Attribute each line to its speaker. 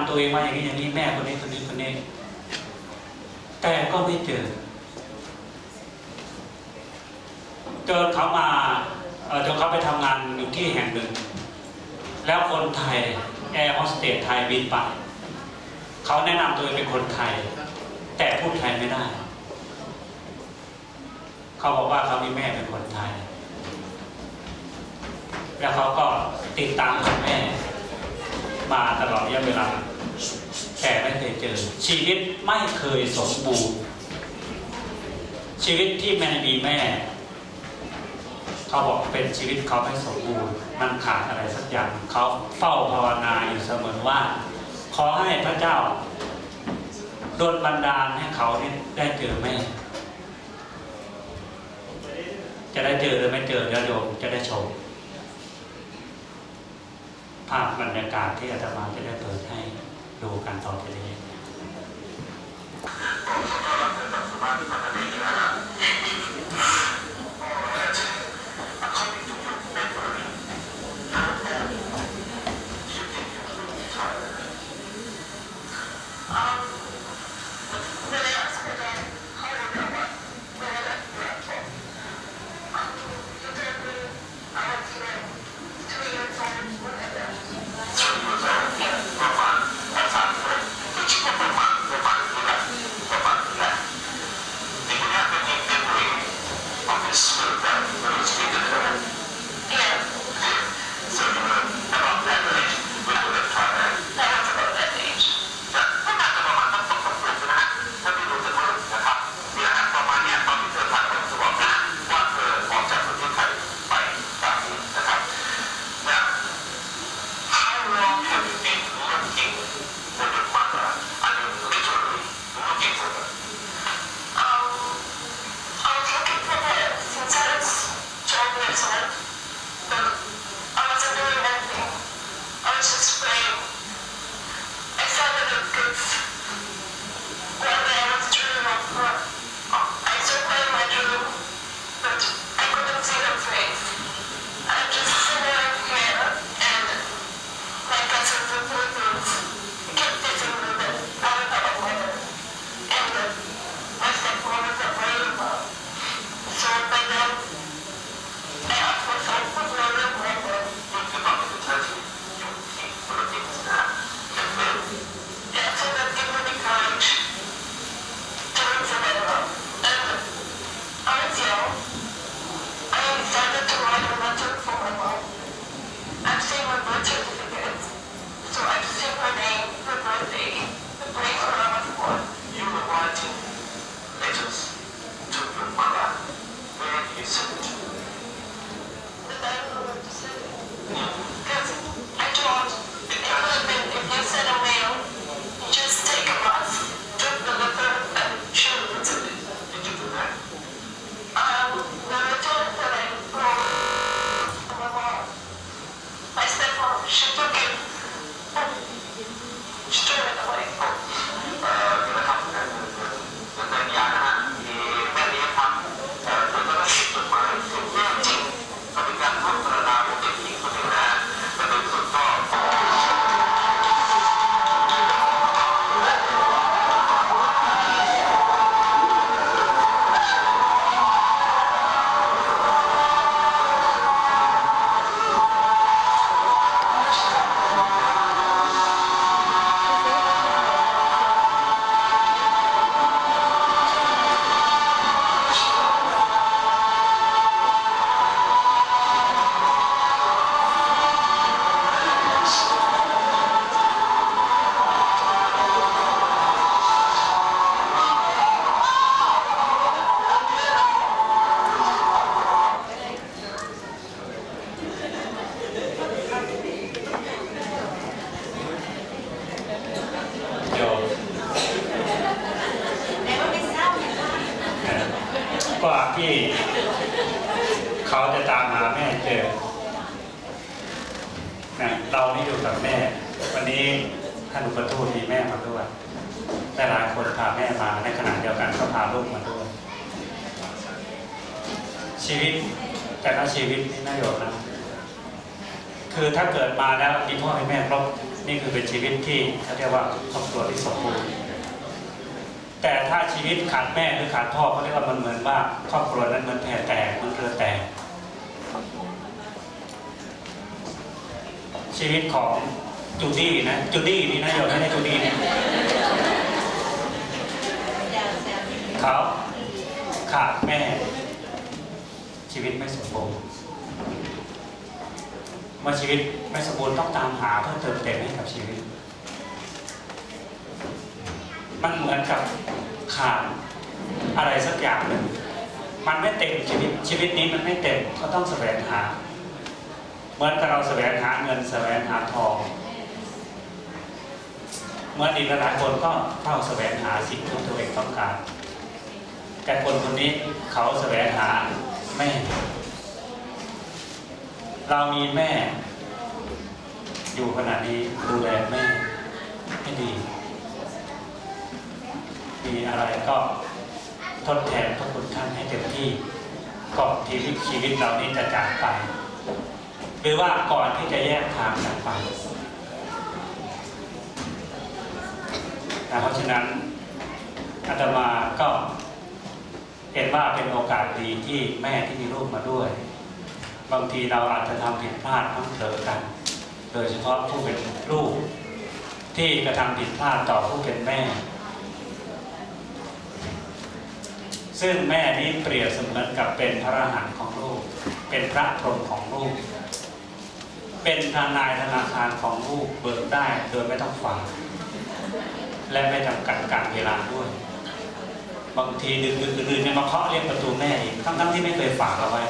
Speaker 1: ำตัวเองว่าอย่างนี้อย่างนี้แม่คนนี้คนนี้คนนี้ แต่ก็ไม่เจอจนเขามาเอ่อจนเขาไปทำงานอยู่ที่แห่งหนึ่ง แล้วคนไทยแอร์โฮสเตสไทยบินไป เขาแนะนำตัวเองเป็นคนไทย แต่พูดไทยไม่ได้ เขาบอกว่าเขามีแม่เป็นคนไทย แล้วเขาก็ติดตามคุณแม่ มาตลอดระยะเวลา แต่ไม่เคยเจอ ชีวิตไม่เคยสมบูรณ์ ชีวิตที่แม่มีแม่ เขาบอกเป็นชีวิตเขาไม่สมบูรณ์ มันขาดอะไรสักอย่างเขาเฝ้าภาวนาอยู่เสมอว่า ขอให้พระเจ้าโดนบันดาลให้เขาเนี่ยได้เจอแม่ จะได้เจอหรือไม่เจอเดี๋ยวโยมจะได้ชม ภาพบรรยากาศที่อาตมาจะได้เปิดให้ดูกันต่อไปนี้
Speaker 2: ก
Speaker 1: ว่าที่เขาจะตามหาแม่เจอนะเรานี่อยู่กับแม่ วันนี้ท่านอุปทูตมีแม่มาด้วยแต่หลายคนพาแม่มาในขณะเดียวกันก็พาลูกมาด้วย ชีวิตแต่ละชีวิตนี่น่าโยมนะ คือถ้าเกิดมาแล้วมีพ่อมีแม่ครบ
Speaker 2: นี่คือเป็นชีวิตที่เขาเรียกว่าครอบครัวที่สมบูรณ์ แต่ถ้าชีวิตขาดแม่หรือขาดพ่อเขาเรียกว่ามันเหมือนว่าครอบครัวนั้นมือนแผ่แตกมันเรือแตกชีวิตของจูดี้นะจูดี้นี่นะโยมไม่ได้จูดี้เนี่ยเขาขาดแม่ ชีวิตไม่สมบูรณ์เมื่อชีวิตไม่สมบูรณ์ต้องตามหาเพื่อเติมเต็มให้กับชีวิต มันเหมือนกับขาดอะไรสักอย่างหนึ่งมันไม่เต็มชีวิตชีวิตนี้มันไม่เต็มก็ต้องแสวงหา เหมือนกับเราแสวงหาเงินแสวงหาทองเมื่ออีกหลายคนก็เฝ้าแสวงหาสิ่งที่ตัวเองต้องการ แต่คนคนนี้เขาแสวงหาแม่ เรามีแม่ อยู่ขณะนี้ดูแลแม่ให้ดี มีอะไรก็ทดแทนพระคุณท่านให้เต็มที่ก่อนที่ชีวิตเรานี้จะจากไป หรือว่าก่อนที่จะแยกทางกันไปนะเพราะฉะนั้นอาตมาก็เห็นว่าเป็นโอกาสดีที่แม่ที่มีลูกมาด้วย บางทีเราอาจจะทำผิดพลาดต้องเถอกัน โดยเฉพาะผู้เป็นลูกที่กระทำผิดพลาดต่อผู้เป็นแม่ ซึ่งแม่นี้เปรียบเสมือนกับเป็นพระอรหันต์ของลูก เป็นพระพรหมของลูก เป็นทนายธนาคารของลูกเบิกได้โดยไม่ต้องฝากและไม่จำกัดการเวลาด้วย บางทีดึกๆดื่นๆเนี่ยมาเคาะเรียกประตูแม่อีกทั้งๆที่ไม่เคยฝากเอาไว้